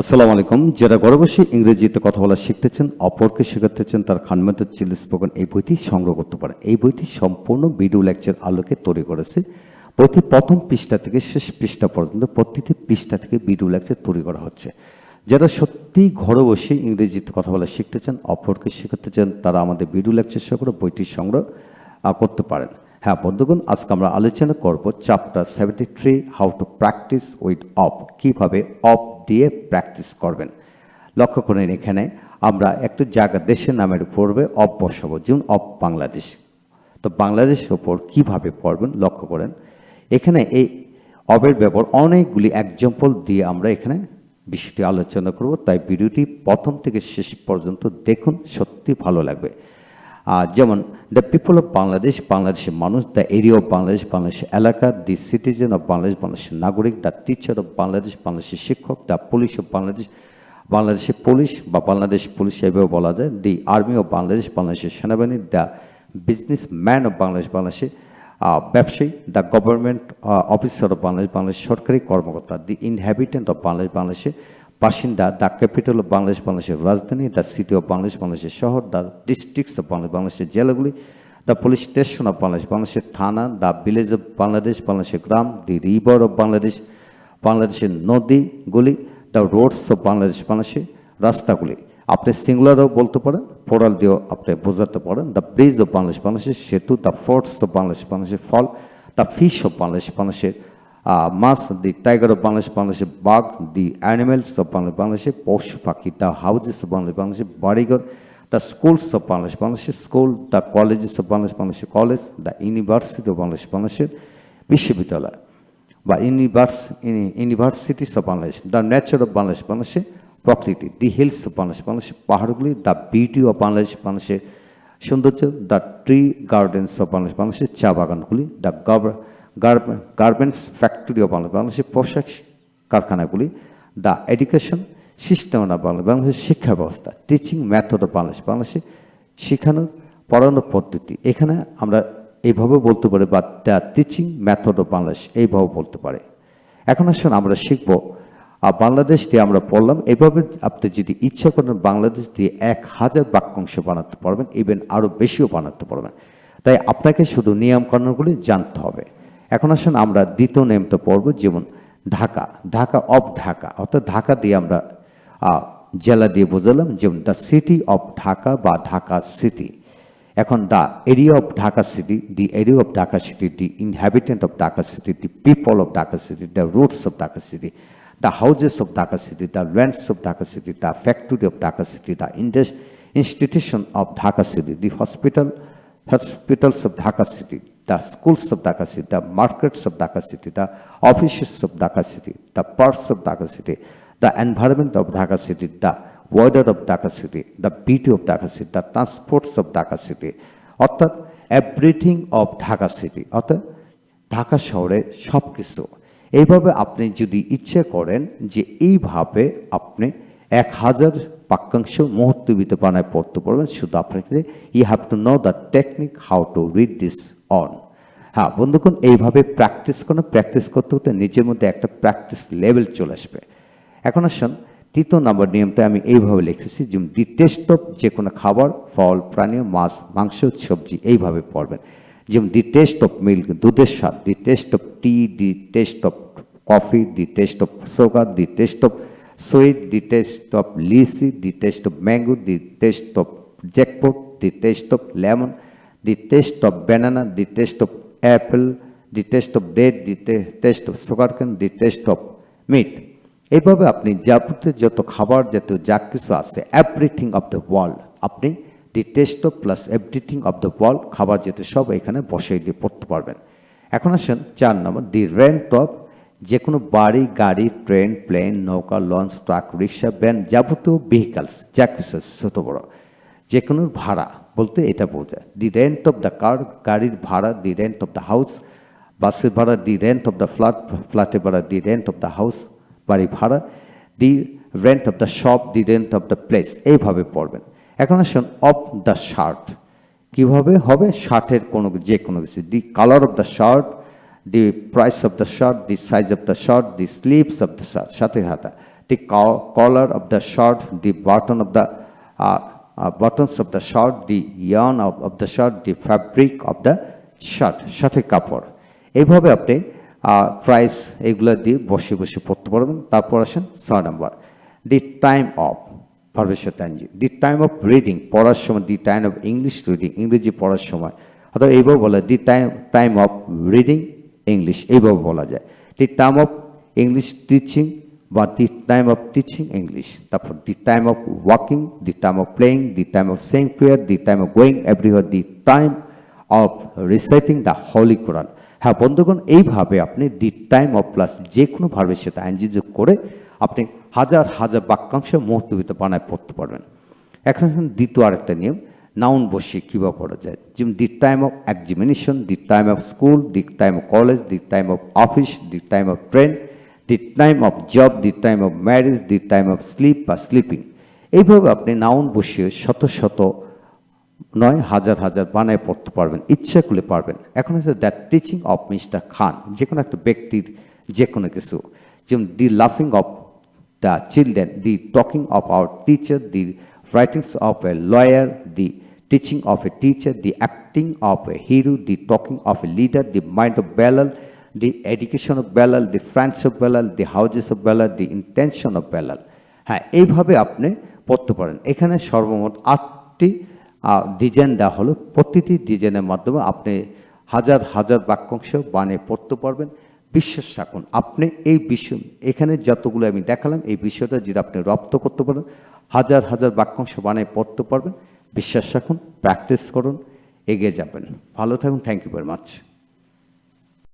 আসসালামু আলাইকুম। যারা ঘরে বসে ইংরেজিতে কথা বলা শিখতেছেন, অপরকে শেখাতেছেন, তার খানমেত চিল স্পোকেন এই বইটি সংগ্রহ করতে পারে এই বইটি সম্পূর্ণ ভিডিও লেকচার আলোকে তৈরি করেছে। প্রতি প্রথম পৃষ্ঠা থেকে শেষ পৃষ্ঠা পর্যন্ত প্রতিটি পৃষ্ঠা থেকে ভিডিও লেকচার তৈরি করা হচ্ছে। যারা সত্যি ঘরে বসে ইংরেজিতে কথা বলা শিখতে চান অপরকে শেখাতে চান তারা আমাদের ভিডিও লেকচার সহ করে বইটি সংগ্রহ করতে পারেন। হ্যাঁ বন্ধুগণ, আজকে আমরা আলোচনা করব chapter seventy three how to practice with of কীভাবে অফ দিয়ে প্র্যাকটিস করবেন। লক্ষ্য করেন এখানে আমরা একটা জায়গা দেশের নামের পড়বে অফ বসাবো, যেমন অফ বাংলাদেশ। তো বাংলাদেশের ওপর কীভাবে পড়বেন লক্ষ্য করেন? এখানে এই অবের ব্যবহার অনেকগুলি এক্সাম্পল দিয়ে আমরা এখানে বিষয়টি আলোচনা করব, তাই ভিডিওটি প্রথম থেকে শেষ পর্যন্ত দেখুন, সত্যি ভালো লাগবে। যেমন দ্য পিপল অফ বাংলাদেশ বাংলাদেশের মানুষ দ্য এরিয়া অফ বাংলাদেশ বাংলাদেশের এলাকা দি সিটিজেন অফ বাংলাদেশ বাংলাদেশের নাগরিক দ্য টিচার অফ বাংলাদেশ বাংলাদেশের শিক্ষক দ্য পুলিশ অফ বাংলাদেশ বাংলাদেশের পুলিশ বা বাংলাদেশ পুলিশ এভাবে বলা যায় দি আর্মি অফ বাংলাদেশ বাংলাদেশের সেনাবাহিনী the business man of Bangladesh বাংলাদেশের ব্যবসায়ী the government officer of Bangladesh Bangladesh সরকারি কর্মকর্তা দি ইনহ্যাবিটেন্ট অফ বাংলাদেশ বাংলাদেশের বাসিন্দা দ্য ক্যাপিটাল অফ বাংলাদেশ বাংলাদেশের রাজধানী দ্য সিটি অফ বাংলাদেশ বাংলাদেশের শহর দ্য ডিস্ট্রিক্টস অফ বাংলাদেশ বাংলাদেশের জেলাগুলি the police station of Bangladesh বাংলাদেশের থানা দ্য ভিলেজ অফ বাংলাদেশ বাংলাদেশের গ্রাম দি রিভার অফ বাংলাদেশ বাংলাদেশের নদীগুলি দ্য রোডস অফ বাংলাদেশ বাংলাদেশের রাস্তাগুলি আপনি সিঙ্গুলারও বলতে পারেন ফোরাল দিয়েও আপনি বোঝাতে পারেন দ্য ব্রিজ অফ বাংলাদেশ বাংলাদেশের সেতু দ্য ফোর্টস অফ বাংলাদেশ বাংলাদেশের ফল দ্য ফিশ অফ বাংলাদেশ বাংলাদেশের uh, মাছ দি টাইগার অফ বাংলাদেশ বাংলাদেশের বাঘ দি অ্যানিমেলস অফ বাংলাদেশ বাংলাদেশের পশু পাখি দ্য হাউজেস অফ বাংলাদেশ বাংলাদেশের বাড়িঘর দ্য স্কুলস অফ বাংলাদেশ বাংলাদেশের school the colleges of Bangladesh বাংলাদেশের college the university of Bangladesh বাংলাদেশের বিশ্ববিদ্যালয় বা universe universities of Bangladesh the nature of Bangladesh বাংলাদেশের প্রকৃতি দি হিলস অফ বাংলাদেশ বাংলাদেশের পাহাড়গুলি দ্য বিউটি অফ বাংলাদেশ বাংলাদেশের সৌন্দর্য the tree gardens of Bangladesh বাংলাদেশের চা বাগানগুলি the garments factory of Bangladesh, বাংলাদেশের পোশাক কারখানাগুলি the education system of Bangladesh বাংলাদেশের শিক্ষা ব্যবস্থা, টিচিং মেথড অফ বাংলাদেশ, বাংলাদেশে শেখানোর পড়ানোর পদ্ধতি। এখানে আমরা এইভাবে বলতে পারি, বা the teaching method of Bangladesh এইভাবে বলতে পারে। এখন আসুন আমরা শিখব আর বাংলাদেশ দিয়ে আমরা পড়লাম, এভাবে আপনি যদি ইচ্ছা করেন বাংলাদেশ দিয়ে এক হাজার বাক্যাংশ বানাতে পারবেন ইভেন আরও বেশিও বানাতে পারবেন। তাই আপনাকে শুধু নিয়মকানুনগুলি জানতে হবে। এখন আসুন আমরা দ্বিতীয় নিয়মটা পড়ব যেমন ঢাকা ঢাকা অফ ঢাকা অর্থাৎ ঢাকা দিয়ে আমরা জেলা দিয়ে বোঝালাম যেমন দ্য সিটি অফ ঢাকা বা ঢাকা সিটি এখন the area of Dhaka city the area of Dhaka city the inhabitant of Dhaka city the people of Dhaka city the routes of Dhaka city the houses of Dhaka city the lands of Dhaka city the factory of Dhaka city the indus institution of Dhaka city the hospital hospitals of Dhaka city, the schools of Dhaka city, the markets of Dhaka city, the offices of Dhaka city, the parks of Dhaka city, the environment of Dhaka city, the weather of Dhaka city, the beauty of Dhaka city, the transports of Dhaka city, অর্থাৎ everything of Dhaka city অর্থাৎ ঢাকা শহরে সব কিছু এইভাবে আপনি যদি ইচ্ছে করেন যে এইভাবে আপনি এক হাজার বাক্যাংশ মুহূর্তবিত বানায় পড়তে পারবেন শুধু আপনাকে you have to know the technique how to read this on হ্যাঁ বন্ধুগণ, এইভাবে প্র্যাকটিস করেন। প্র্যাকটিস করতে করতে নিজের মধ্যে একটা প্র্যাকটিস লেভেল চলে আসবে। এখন আসুন, তৃতীয় নম্বর নিয়মটা আমি এইভাবে লিখেছি যেমন দি টেস্ট অফ যে কোনো খাবার, ফল, প্রাণী, মাছ, মাংস, সবজি, এইভাবে পড়বেন। যেমন দি টেস্ট অফ মিল্ক দুধের স্বাদ the taste of tea the taste of coffee the taste of sugar the taste of the taste of lychee the taste of mango the taste of jackfruit the taste of lemon the taste of banana the taste of apple the taste of bread the taste of sugarcane the taste of meet এইভাবে আপনি যাবতীয় যত খাবার জাতীয় যা কিছু আছে everything of the world আপনি the taste of plus everything of the world খাবার জাতীয় সব এখানে বসাই দিয়ে পড়তে পারবেন এখন আসেন চার নম্বর দি রেন্ট অফ যে কোনো বাড়ি, গাড়ি, ট্রেন, প্লেন, নৌকা, লঞ্চ, ট্রাক, রিক্সা, ভ্যান যাবতীয় ভেহিকালস আছে ছোটো বড় যে কোনো ভাড়া বলতে এটা বোঝায়। The rent of the car গাড়ির ভাড়া the rent of the house বাসের ভাড়া the rent of the flat ফ্ল্যাটের ভাড়া the rent of the house বাড়ি ভাড়া the rent of the shop the rent of the place এইভাবে পড়বেন। এখন আসুন অফ দ্য শার্ট কীভাবে হবে? শার্টের কোনো যে কোনো কিছু। The colour of the shirt price of the shirt the size of the shirt the sleeves of the shirt সাথে হাতা the co- collar of the shirt, the button of the uh, uh, buttons of the shirt, the yarn of, of the shirt, the fabric of the shirt, শার্টের কাপড় এইভাবে আপনি price এগুলো দিয়ে বসে বসে পড়তে পারবেন তারপর আসেন ছয় নাম্বার দি টাইম অফ ভার্বের সাথে দি টাইম অফ রিডিং পড়ার সময় the time of English reading ইংরেজি পড়ার সময় অথবা এইভাবে বলা the time time of reading English এইভাবে বলা যায়। The time of English teaching বা the time of teaching English তারপর the time of walking the time of playing the time of saying prayer the time of going everywhere the time of reciting the holy Quran হ্যাঁ বন্ধুগণ, এইভাবে আপনি দি time of plus যে কোনো ভার্বের সাথে ING যোগ করে আপনি হাজার হাজার বাক্যাংশ মুহূর্তবিত বানায় পড়তে পারবেন। এখন দ্বিতীয় আরেকটা নিয়ম। নাউন বসিয়ে কীভাবে পড়া যায়? যেমন the time of examination the time of school the time of college the time of office the time of train the time of job the time of marriage the time of sleep বা sleeping এইভাবে আপনি noun বসিয়ে শত শত নয়, হাজার হাজার বানায় পড়তে পারবেন, ইচ্ছা করলে পারবেন। এখন হচ্ছে that teaching of mister Khan যে কোনো একটা ব্যক্তির যে কোনো কিছু। যেমন দি লাফিং of the children the talking of our teacher the writings of a lawyer the teaching of a teacher the acting of a hero the talking of a leader the mind of Belal the education of Belal the friends of Belal the houses of Belal the intention of Belal হ্যাঁ এইভাবে আপনি পড়তে পারেন। এখানে সর্বমোট আটটি design দেওয়া হলো। প্রতিটি ডিজাইনের মাধ্যমে আপনি হাজার হাজার বাক্যাংশ বানিয়ে পড়তে পারবেন। বিশ্বাস রাখুন, আপনি এই বিষয়, এখানে যতগুলো আমি দেখালাম, এই বিষয়টা যেটা আপনি রপ্ত করতে পারেন হাজার হাজার বাক্যাংশ বানায় পড়তে পারবেন। বিশ্বাস রাখুন প্র্যাকটিস করুন, এগিয়ে যাবেন। ভালো থাকুন থ্যাংক ইউ ভেরি মাচ